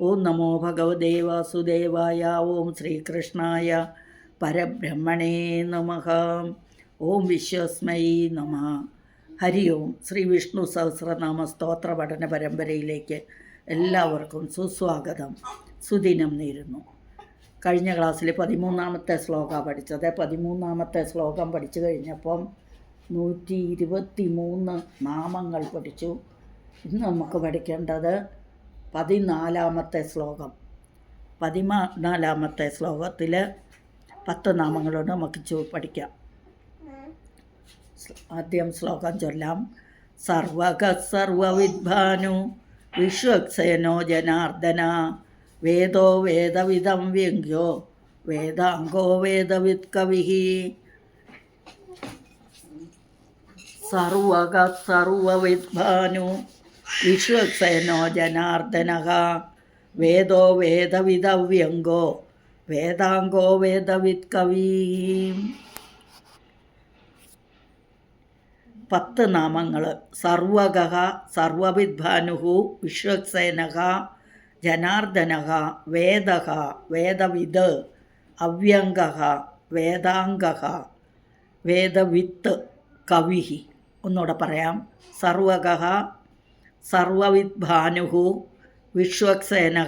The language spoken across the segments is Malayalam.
ഓം നമോ ഭഗവതേ വാസുദേവായ ഓം ശ്രീകൃഷ്ണായ പരബ്രഹ്മണേ നമ. ഓം വിശ്വസ്മൈ നമ. ഹരി ഓം. ശ്രീ വിഷ്ണു സഹസ്രനാമ സ്തോത്ര പഠന പരമ്പരയിലേക്ക് എല്ലാവർക്കും സുസ്വാഗതം. സുദിനം നേരുന്നു. കഴിഞ്ഞ ക്ലാസ്സിൽ പതിമൂന്നാമത്തെ ശ്ലോക പഠിച്ചത്. പതിമൂന്നാമത്തെ ശ്ലോകം പഠിച്ചു കഴിഞ്ഞപ്പം നൂറ്റി ഇരുപത്തി മൂന്ന് നാമങ്ങൾ പഠിച്ചു. ഇന്ന് നമുക്ക് പഠിക്കേണ്ടത് പതിനാലാമത്തെ ശ്ലോകം. പതിനാലാമത്തെ ശ്ലോകത്തിൽ പത്ത് നാമങ്ങളോട് നമുക്ക് ചു പഠിക്കാം. ആദ്യം ശ്ലോകം ചൊല്ലാം. സർവക സർവവിദ്ഭാനു വിശ്വക്സേനോ ജനാർദ്ദന. വേദോ വേദവിധം വ്യങ്ക്യോ വേദാംഗോ വേദവിത് കവി സർവക സർവവിദ്ഭാനു വിശ്വക്സേനോ ജനാർദ്ദന? വേദോ വേദവിധവ്യങ്കോ വേദാംഗോ വേദവിത് കവി പത്ത് നാമങ്ങൾ സർവക സർവവിദ്ഭാനുഹു വിശ്വസേനക ജനാർദ്ദന വേദ വേദവിദ് അവ്യംഗ വേദാംഗ വേദവിത്ത് കവിഹി. ഒന്നുകൂടെ പറയാം. സർവക സർവവിദ്ഭാനു വിശ്വക്സേന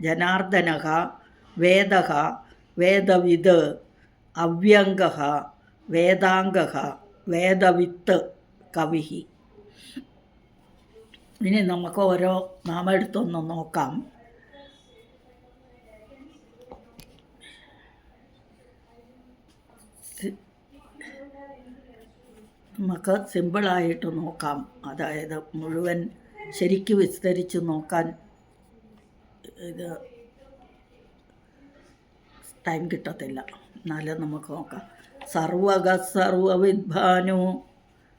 ജനാർദ്ദന വേദ വേദവിത് അവ്യംഗ വേദാംഗ വേദവിത്ത് കവി ഇനി നമുക്ക് ഓരോ നാമം എടുത്തൊന്ന് നോക്കാം നമുക്ക് സിമ്പിളായിട്ട് നോക്കാം. അതായത് മുഴുവൻ ശരിക്ക് വിസ്തരിച്ച് നോക്കാൻ ഇത് ടൈം കിട്ടത്തില്ല. എന്നാലും നമുക്ക് നോക്കാം. സർവക സർവവിദ്ഭാനു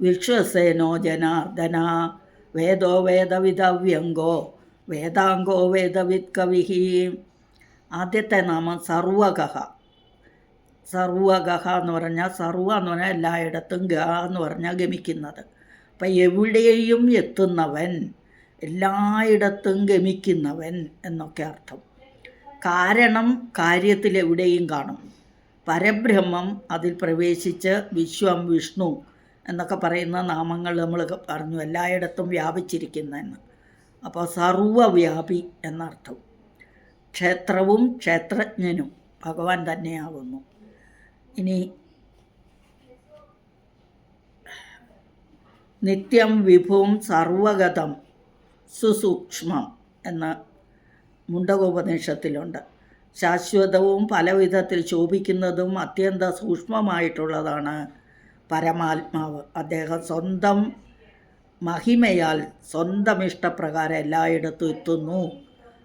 വിശ്വസേനോ ജനാർദ്ദന വേദോ വേദവിധവ്യങ്കോ വേദാംഗോ വേദവിത് കവിഹി ആദ്യത്തെ നാമം സർവക സർവകഹ എന്ന് പറഞ്ഞാൽ സർവ എന്ന് പറഞ്ഞാൽ എല്ലായിടത്തും ഗ എന്ന് പറഞ്ഞാൽ ഗമിക്കുന്നത്. അപ്പം എവിടെയും എത്തുന്നവൻ എല്ലായിടത്തും ഗമിക്കുന്നവൻ എന്നൊക്കെ അർത്ഥം. കാരണം കാര്യത്തിൽ എവിടെയും കാണും. പരബ്രഹ്മം അതിൽ പ്രവേശിച്ച് വിശ്വം വിഷ്ണു എന്നൊക്കെ പറയുന്ന നാമങ്ങൾ നമ്മൾ പറഞ്ഞു എല്ലായിടത്തും വ്യാപിച്ചിരിക്കുന്നതെന്ന്. അപ്പോൾ സർവവ്യാപി എന്നർത്ഥം. ക്ഷേത്രവും ക്ഷേത്രജ്ഞനും ഭഗവാൻ തന്നെയാകുന്നു. ഇനി നിത്യം വിഭുവും സർവഗതം സുസൂക്ഷ്മം എന്ന് മുണ്ടകോപനിഷത്തിലുണ്ട്. ശാശ്വതവും പലവിധത്തിൽ ശോഭിക്കുന്നതും അത്യന്ത സൂക്ഷ്മമായിട്ടുള്ളതാണ് പരമാത്മാവ്. അദ്ദേഹം സ്വന്തം മഹിമയാൽ സ്വന്തം ഇഷ്ടപ്രകാരം എല്ലായിടത്തും എത്തുന്നു.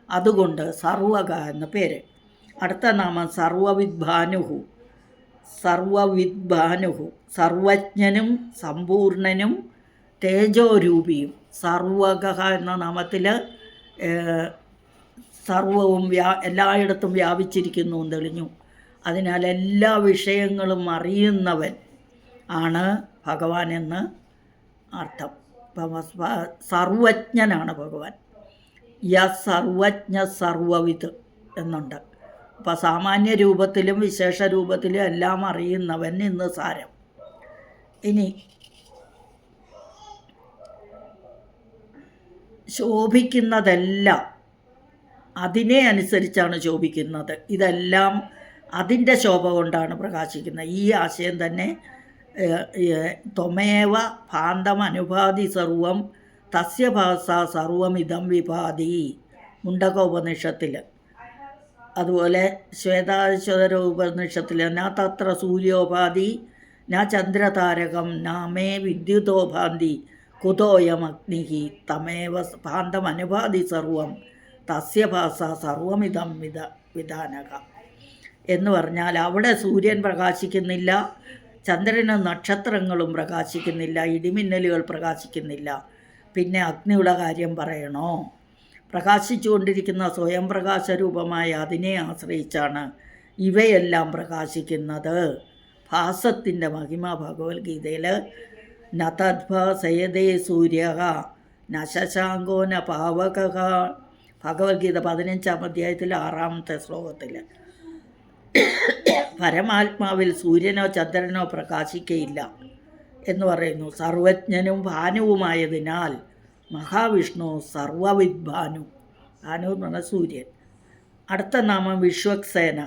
അതുകൊണ്ട് സർവക എന്ന പേര്. അടുത്ത നാമം സർവവിദ്ഭാനുഹു സർവവിദ്ഭാനുഹു സർവജ്ഞനും സമ്പൂർണനും തേജോരൂപിയും സർവക എന്ന നാമത്തിൽ സർവവും വ്യാ എല്ലായിടത്തും വ്യാപിച്ചിരിക്കുന്നു തെളിഞ്ഞു. അതിനാൽ എല്ലാ വിഷയങ്ങളും അറിയുന്നവൻ ആണ് ഭഗവാൻ എന്ന് അർത്ഥം. സർവജ്ഞനാണ് ഭഗവാൻ. യ സർവജ്ഞ സർവവിത് എന്നുണ്ട്. അപ്പോൾ സാമാന്യ രൂപത്തിലും വിശേഷ രൂപത്തിലും എല്ലാം അറിയുന്നവൻ ഇന്ന് സാരം. ഇനി ശോഭിക്കുന്നതെല്ലാം അതിനെ അനുസരിച്ചാണ് ശോഭിക്കുന്നത്. ഇതെല്ലാം അതിന്റെ ശോഭ കൊണ്ടാണ് പ്രകാശിക്കുന്നത്. ഈ ആശയം തന്നെ ത്വമേവ ഭാന്തം അനുഭാതി സർവം തസ്യ ഭാസ സർവമിതം വിഭാതി മുണ്ടകോപനിഷത്തിൽ അതുപോലെ ശ്വേതാശ്വതര ഉപനിഷത്തിൽ നാ തത്ര സൂര്യോപാധി ന ചന്ദ്രതാരകം നാമേ വിദ്യുതോഭാന്തി കുതോയമഗ്നി തമേവ പാണ്ഡമനുപാതി സർവം സർവം തസ്യഭാസ സർവമിതം വിധ വിധാനക. എന്ന് പറഞ്ഞാൽ അവിടെ സൂര്യൻ പ്രകാശിക്കുന്നില്ല ചന്ദ്രനും നക്ഷത്രങ്ങളും പ്രകാശിക്കുന്നില്ല ഇടിമിന്നലുകൾ പ്രകാശിക്കുന്നില്ല. പിന്നെ അഗ്നിയുടെ കാര്യം പറയണോ? പ്രകാശിച്ചുകൊണ്ടിരിക്കുന്ന സ്വയം പ്രകാശരൂപമായ അതിനെ ആശ്രയിച്ചാണ് ഇവയെല്ലാം പ്രകാശിക്കുന്നത്. ഭാസത്തിന്റെ മഹിമ ഭഗവത്ഗീതയിൽ നതദ്ഭസയതേ സൂര്യ നശശാങ്കോ ന പാവക. ഭഗവത്ഗീത പതിനഞ്ചാം അധ്യായത്തിൽ ആറാമത്തെ ശ്ലോകത്തിൽ പരമാത്മാവിൽ സൂര്യനോ ചന്ദ്രനോ പ്രകാശിക്കയില്ല എന്ന് പറയുന്നു. സർവജ്ഞനും ഭാനുവുമായതിനാൽ മഹാവിഷ്ണു സർവവിദ്ഭാനു ഭാനു എന്ന് പറഞ്ഞാൽ സൂര്യൻ. അടുത്ത നാമം വിശ്വക്സേന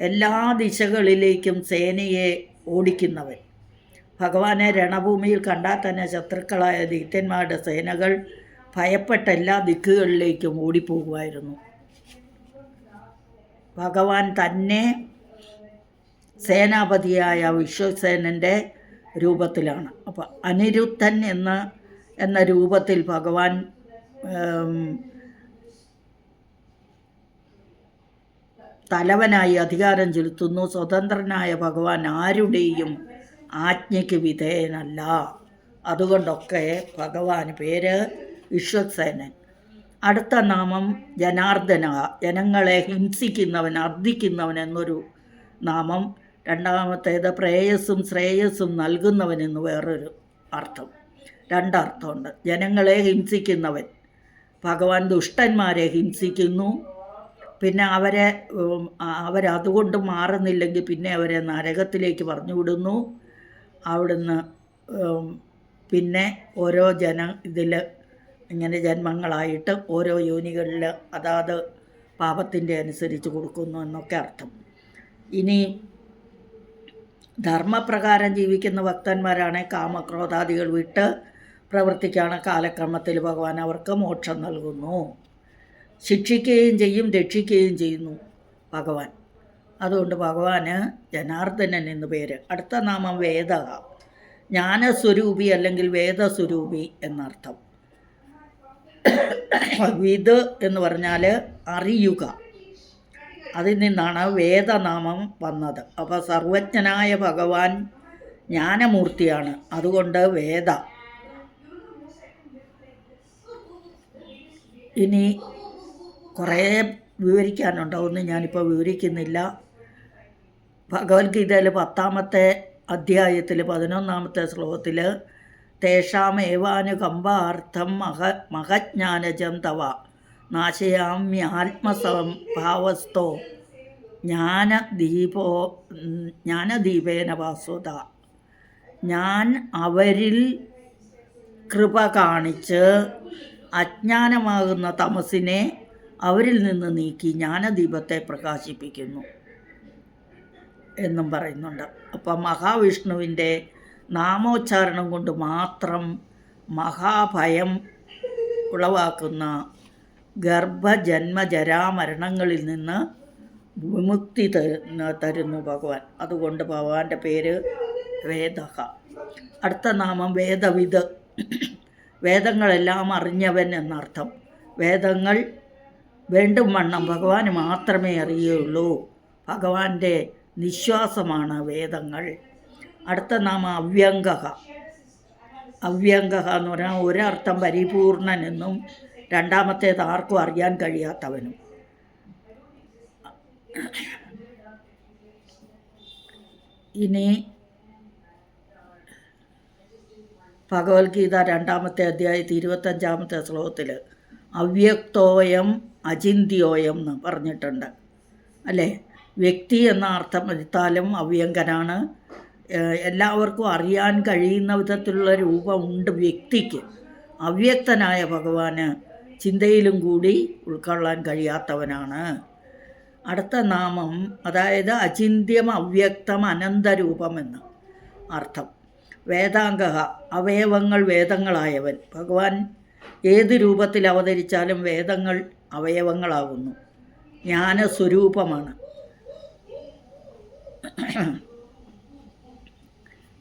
എല്ലാ ദിശകളിലേക്കും സേനയെ ഓടിക്കുന്നവൻ. ഭഗവാനെ രണഭൂമിയിൽ കണ്ടാൽ തന്നെ ശത്രുക്കളായ ദൈത്യന്മാരുടെ സേനകൾ ഭയപ്പെട്ട എല്ലാ ദിക്കുകളിലേക്കും ഓടിപ്പോകുമായിരുന്നു. ഭഗവാൻ തന്നെ സേനാപതിയായ വിശ്വസേനന്റെ രൂപത്തിലാണ്. അപ്പോൾ അനിരുദ്ധൻ എന്ന എന്ന രൂപത്തിൽ ഭഗവാൻ തലവനായി അധികാരം ചെലുത്തുന്നു. സ്വതന്ത്രനായ ഭഗവാൻ ആരുടെയും ആജ്ഞയ്ക്ക് വിധേയനല്ല. അതുകൊണ്ടൊക്കെ ഭഗവാന് പേര് വിശ്വസേനൻ. അടുത്ത നാമം ജനാർദ്ദന. ജനങ്ങളെ ഹിംസിക്കുന്നവൻ അർദ്ദിക്കുന്നവൻ എന്നൊരു നാമം. രണ്ടാമത്തേത് പ്രേയസ്സും ശ്രേയസ്സും നൽകുന്നവൻ എന്ന് വേറൊരു അർത്ഥം. രണ്ടർത്ഥമുണ്ട്. ജനങ്ങളെ ഹിംസിക്കുന്നവൻ. ഭഗവാൻ ദുഷ്ടന്മാരെ ഹിംസിക്കുന്നു. പിന്നെ അവരെ അവരതുകൊണ്ട് മാറുന്നില്ലെങ്കിൽ പിന്നെ അവരെ നരകത്തിലേക്ക് പറഞ്ഞു വിടുന്നു അവിടുന്ന് പിന്നെ ഓരോ ജന ഇതിൽ ഇങ്ങനെ ജന്മങ്ങളായിട്ട് ഓരോ യോനികളിൽ അതാത് പാപത്തിന്റെ അനുസരിച്ച് കൊടുക്കുന്നു എന്നൊക്കെ അർത്ഥം. ഇനി ധർമ്മപ്രകാരം ജീവിക്കുന്ന ഭക്തന്മാരാണ് കാമക്രോധാദികൾ വിട്ട് പ്രവർത്തിക്കുകയാണ് കാലക്രമത്തിൽ ഭഗവാൻ അവർക്ക് മോക്ഷം നൽകുന്നു. ശിക്ഷിക്കുകയും ചെയ്യും രക്ഷിക്കുകയും ചെയ്യുന്നു ഭഗവാൻ. അതുകൊണ്ട് ഭഗവാന് ജനാർദ്ദനൻ എന്ന് പേര്. അടുത്ത നാമം വേദ. ജ്ഞാനസ്വരൂപി അല്ലെങ്കിൽ വേദസ്വരൂപി എന്നർത്ഥം. വിത് എന്ന് പറഞ്ഞാൽ അറിയുക. അതിൽ നിന്നാണ് വേദനാമം വന്നത്. അപ്പോൾ സർവജ്ഞനായ ഭഗവാൻ ജ്ഞാനമൂർത്തിയാണ്. അതുകൊണ്ട് വേദ. ഇനി കുറേ വിവരിക്കാനുണ്ട് ഒന്നും ഞാനിപ്പോൾ വിവരിക്കുന്നില്ല. ഭഗവത്ഗീതയിൽ പത്താമത്തെ അധ്യായത്തിൽ പതിനൊന്നാമത്തെ ശ്ലോകത്തിൽ തേഷാമേവാനുകമ്പാർത്ഥം മഹ മഹജ്ഞാനജം തവ നാശയാമ്യാത്മസംഭാവസ്ഥോ ജ്ഞാനദീപോ ജ്ഞാനദീപേന വാസുത. ഞാൻ അവരിൽ കൃപ കാണിച്ച് അജ്ഞാനമാകുന്ന തമസിനെ അവരിൽ നിന്ന് നീക്കി ജ്ഞാനദീപത്തെ പ്രകാശിപ്പിക്കുന്നു എന്നും പറയുന്നുണ്ട്. അപ്പം മഹാവിഷ്ണുവിന്റെ നാമോച്ചാരണം കൊണ്ട് മാത്രം മഹാഭയം ഉളവാക്കുന്ന ഗർഭജന്മജരാമരണങ്ങളിൽ നിന്ന് വിമുക്തി തരുന്ന ഭഗവാൻ. അതുകൊണ്ട് ഭഗവാന്റെ പേര് വേദഹ. അടുത്ത നാമം വേദവിത് വേദങ്ങളെല്ലാം അറിഞ്ഞവൻ എന്നർത്ഥം. വേദങ്ങൾ വേണ്ടും വണ്ണം ഭഗവാന് മാത്രമേ അറിയുള്ളൂ. ഭഗവാന്റെ നിശ്വാസമാണ് വേദങ്ങൾ. അടുത്ത നാം അവ്യംഗ അവ്യംഗ എന്ന് പറഞ്ഞാൽ ഒരർത്ഥം പരിപൂർണനെന്നും രണ്ടാമത്തേത് ആർക്കും അറിയാൻ കഴിയാത്തവനും. ഇനി ഭഗവത്ഗീത രണ്ടാമത്തെ അധ്യായത്തിൽ ഇരുപത്തഞ്ചാമത്തെ ശ്ലോകത്തിൽ അവ്യക്തോയം അചിന്ത്യോയം എന്ന് പറഞ്ഞിട്ടുണ്ട്. അല്ലേ? വ്യക്തി എന്ന അർത്ഥം എടുത്താലും അവ്യങ്കനാണ്. എല്ലാവർക്കും അറിയാൻ കഴിയുന്ന വിധത്തിലുള്ള രൂപമുണ്ട് വ്യക്തിക്ക്. അവ്യക്തനായ ഭഗവാന് ചിന്തയിലും കൂടി ഉൾക്കൊള്ളാൻ കഴിയാത്തവനാണ്. അടുത്ത നാമം അതായത് അചിന്ത്യം അവ്യക്തം അനന്തരൂപം എന്ന് അർത്ഥം. വേദാംഗ അവയവങ്ങൾ വേദങ്ങളായവൻ. ഭഗവാൻ ഏത് രൂപത്തിൽ അവതരിച്ചാലും വേദങ്ങൾ അവയവങ്ങളാകുന്നു ജ്ഞാനസ്വരൂപമാണ്.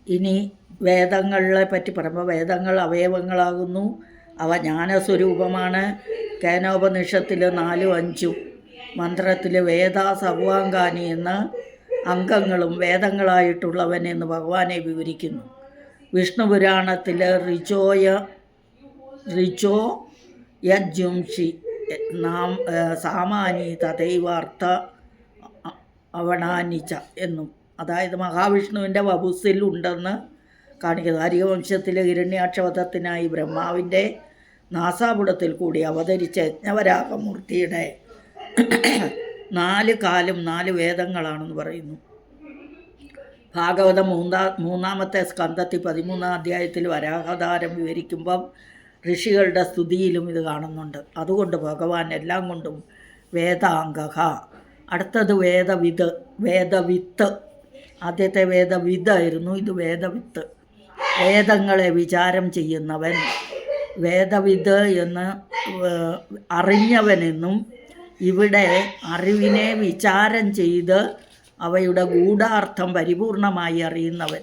ഇനി വേദങ്ങളെ പറ്റി പറയുമ്പോൾ വേദങ്ങൾ അവയവങ്ങളാകുന്നു. അവ ജ്ഞാനസ്വരൂപമാണ്. കേനോപനിഷത്തിൽ നാലും അഞ്ചും മന്ത്രത്തിൽ വേദാ സർവാംഗാനി എന്ന അംഗങ്ങളും വേദങ്ങളായിട്ടുള്ളവൻ എന്ന് ഭഗവാനെ വിവരിക്കുന്നു. വിഷ്ണു പുരാണത്തിൽ റിജോയ റിജോ യജുംഷി നാം സാമാനി തഥൈവാർത്ഥ അവണാനിച്ച എന്നും. അതായത് മഹാവിഷ്ണുവിന്റെ വപുസിൽ ഉണ്ടെന്ന് കാണിക്കുന്നത് ഹരിവംശത്തിലെ ഹിരണ്യാക്ഷവധത്തിനായി ബ്രഹ്മാവിന്റെ നാസാപുടത്തിൽ കൂടി അവതരിച്ച യജ്ഞവരാഗമൂർത്തിയുടെ നാല് കാലും നാല് വേദങ്ങളാണെന്ന് പറയുന്നു. ഭാഗവതം മൂന്നാ മൂന്നാമത്തെ സ്കന്ധത്തിൽ പതിമൂന്നാം അധ്യായത്തിൽ വരാഹതാരം വിവരിക്കുമ്പം ഋഷികളുടെ സ്തുതിയിലും ഇത് കാണുന്നുണ്ട്. അതുകൊണ്ട് ഭഗവാൻ എല്ലാം കൊണ്ടും വേദാംഗഹ. അടുത്തത് വേദവിത് വേദവിത്ത്. ആദ്യത്തെ വേദവിതായിരുന്നു ഇത് വേദവിത്ത്. വേദങ്ങളെ വിചാരം ചെയ്യുന്നവൻ. വേദവിത് എന്ന് അറിഞ്ഞവനെന്നും ഇവിടെ അറിവിനെ വിചാരം ചെയ്ത് അവയുടെ ഗൂഢാർത്ഥം പരിപൂർണമായി അറിയുന്നവൻ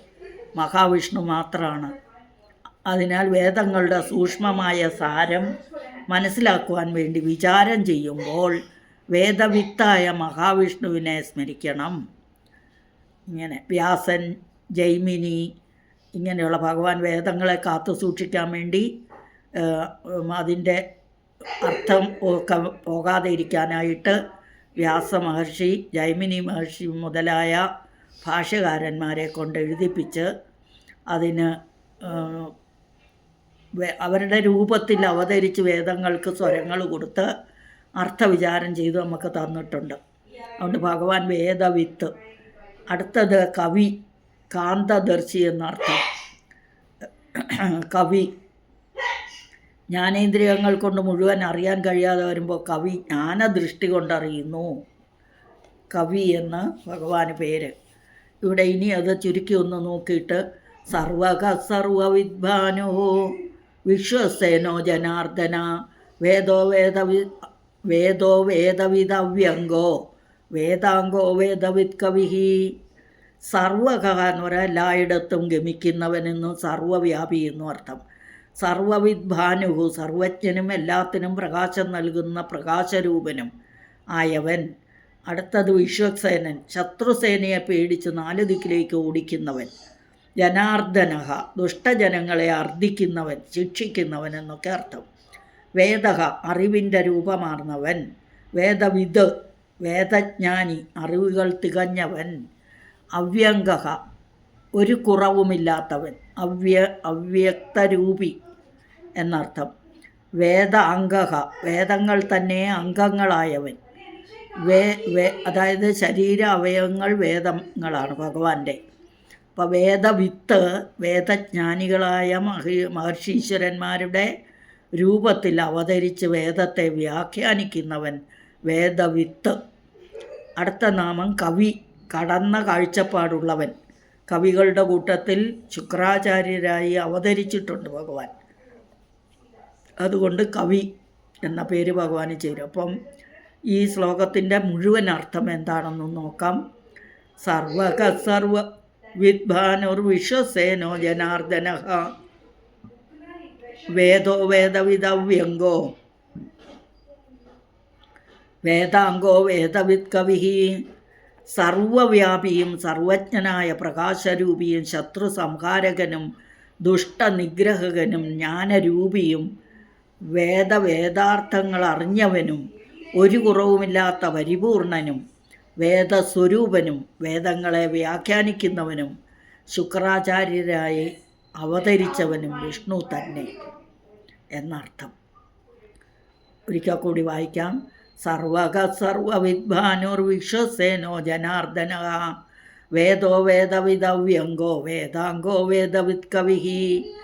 മഹാവിഷ്ണു മാത്രമാണ് അതിനാൽ വേദങ്ങളുടെ സൂക്ഷ്മമായ സാരം മനസ്സിലാക്കുവാൻ വേണ്ടി വിചാരം ചെയ്യുമ്പോൾ വേദവിത്തായ മഹാവിഷ്ണുവിനെ സ്മരിക്കണം. ഇങ്ങനെ വ്യാസൻ ജൈമിനി ഇങ്ങനെയുള്ള ഭഗവാൻ വേദങ്ങളെ കാത്തു സൂക്ഷിക്കാൻ വേണ്ടി അതിന്റെ അർത്ഥം ഒക്കെ പോകാതെ ഇരിക്കാനായിട്ട് വ്യാസ മഹർഷി ജൈമിനി മഹർഷി മുതലായ ഭാഷകാരന്മാരെ കൊണ്ട് എഴുതിപ്പിച്ച് അതിന് അവരുടെ രൂപത്തിൽ അവതരിച്ച് വേദങ്ങൾക്ക് സ്വരങ്ങൾ കൊടുത്ത് അർത്ഥവിചാരം ചെയ്ത് നമുക്ക് തന്നിട്ടുണ്ട്. അതുകൊണ്ട് ഭഗവാൻ വേദവിത്ത്. അടുത്തത് കവി കാന്തദർശി എന്നർത്ഥം. കവി. ജ്ഞാനേന്ദ്രിയങ്ങൾ കൊണ്ട് മുഴുവൻ അറിയാൻ കഴിയാതെ വരുമ്പോൾ കവി ജ്ഞാനദൃഷ്ടി കൊണ്ടറിയുന്നു. കവി എന്ന് ഭഗവാന് പേര്. ഇവിടെ ഇനി അത് ചുരുക്കി ഒന്ന് നോക്കിയിട്ട് സർവക സർവവിദ്വാനോ വിശ്വസേനോ ജനാർദ്ദന വേദോ വേദവി വേദോ വേദവിതവ്യംഗോ വേദാംഗോ വേദവിത് കവിഹി സർവക എന്ന് പറയാൻ എല്ലായിടത്തും ഗമിക്കുന്നവനെന്നും സർവവ്യാപി എന്നും അർത്ഥം. സർവവിദ്ഭാനുഹു സർവജ്ഞനും എല്ലാത്തിനും പ്രകാശം നൽകുന്ന പ്രകാശരൂപനും ആയവൻ. അടുത്തത് വിശ്വസേനൻ ശത്രുസേനയെ പേടിച്ച് നാല് ദിക്കിലേക്ക് ഓടിക്കുന്നവൻ. ജനാർദ്ദനഹ ദുഷ്ടജനങ്ങളെ അർദ്ദിക്കുന്നവൻ ശിക്ഷിക്കുന്നവൻ എന്നൊക്കെ അർത്ഥം. വേദക അറിവിന്റെ രൂപമാർന്നവൻ. വേദവിദ് വേദജ്ഞാനി അറിവുകൾ തികഞ്ഞവൻ. അവ്യംഗ ഒരു കുറവുമില്ലാത്തവൻ. അവ്യ അവ്യക്തരൂപി എന്നർത്ഥം. വേദ അംഗ വേദങ്ങൾ തന്നെ അംഗങ്ങളായവൻ. വേ വേ അതായത് ശരീര അവയവങ്ങൾ വേദങ്ങളാണ് ഭഗവാന്റെ. അപ്പോൾ വേദവിത്ത് വേദജ്ഞാനികളായ മഹി മഹർഷീശ്വരന്മാരുടെ രൂപത്തിൽ അവതരിച്ച് വേദത്തെ വ്യാഖ്യാനിക്കുന്നവൻ വേദവിത്ത്. അടുത്ത നാമം കവി കടന്ന കാഴ്ചപ്പാടുള്ളവൻ. കവികളുടെ കൂട്ടത്തിൽ ശുക്രാചാര്യരായി അവതരിച്ചിട്ടുണ്ട് ഭഗവാൻ. അതുകൊണ്ട് കവി എന്ന പേര് ഭഗവാന് ചേരും. അപ്പം ഈ ശ്ലോകത്തിന്റെ മുഴുവൻ അർത്ഥം എന്താണെന്ന് നോക്കാം. സർവക സർവ വിദ്വാനുർ വിശ്വസേനോ ജനാർദ്ദന. വേദോ വേദവിതവ്യംഗോ വേദാംഗോ വേദവിത് കവി സർവവ്യാപിയും സർവജ്ഞനായ പ്രകാശരൂപിയും ശത്രു സംഹാരകനും ദുഷ്ടനിഗ്രഹകനും ജ്ഞാനരൂപിയും വേദവേദാർത്ഥങ്ങൾ അറിഞ്ഞവനും ഒരു കുറവുമില്ലാത്ത പരിപൂർണനും വേദസ്വരൂപനും വേദങ്ങളെ വ്യാഖ്യാനിക്കുന്നവനും ശുക്രാചാര്യരായി അവതരിച്ചവനും വിഷ്ണു തന്നെ എന്നർത്ഥം. ഒരിക്കൽ കൂടി വായിക്കാം. സർവക സർവവിദ്വാനുർവിശ്വസേനോ ജനാർദ്ദന. വേദോ വേദവിദവ്യങ്കോ വേദാംഗോ വേദവിത് കവി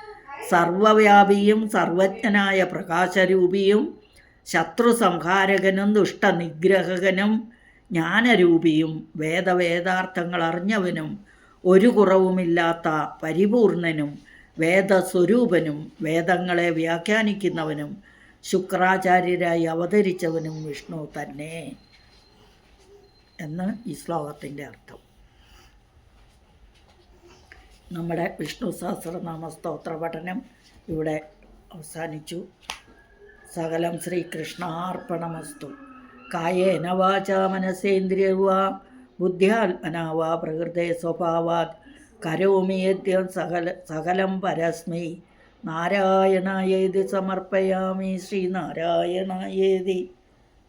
സർവവ്യാപിയും സർവജ്ഞനായ പ്രകാശരൂപിയും ശത്രു സംഹാരകനും ദുഷ്ടനിഗ്രഹകനും ജ്ഞാനരൂപിയും വേദവേദാർത്ഥങ്ങൾ അറിഞ്ഞവനും ഒരു കുറവുമില്ലാത്ത പരിപൂർണനും വേദസ്വരൂപനും വേദങ്ങളെ വ്യാഖ്യാനിക്കുന്നവനും ശുക്രാചാര്യരായി അവതരിച്ചവനും വിഷ്ണു തന്നെ എന്ന് ഈ ശ്ലോകത്തിന്റെ അർത്ഥം. നമ്മുടെ വിഷ്ണു സഹസ്രനാമ സ്തോത്ര പഠനം ഇവിടെ അവസാനിച്ചു. സകലം ശ്രീകൃഷ്ണാർപ്പണമസ്തു. കായേന വാച മനസ്സേന്ദ്രിയവാ ബുദ്ധ്യാത്മനാ വാ പ്രകൃതേ സ്വഭാവാത്. കരോമി യദ്യം സകല സകലം പരസ്മൈ. നാരായണായേതി സമർപ്പയാമി. ശ്രീനാരായണായേതി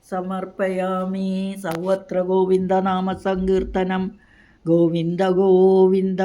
സമർപ്പയാമി. സർവത്ര ഗോവിന്ദനാമ സങ്കീർത്തനം. ഗോവിന്ദ ഗോവിന്ദ.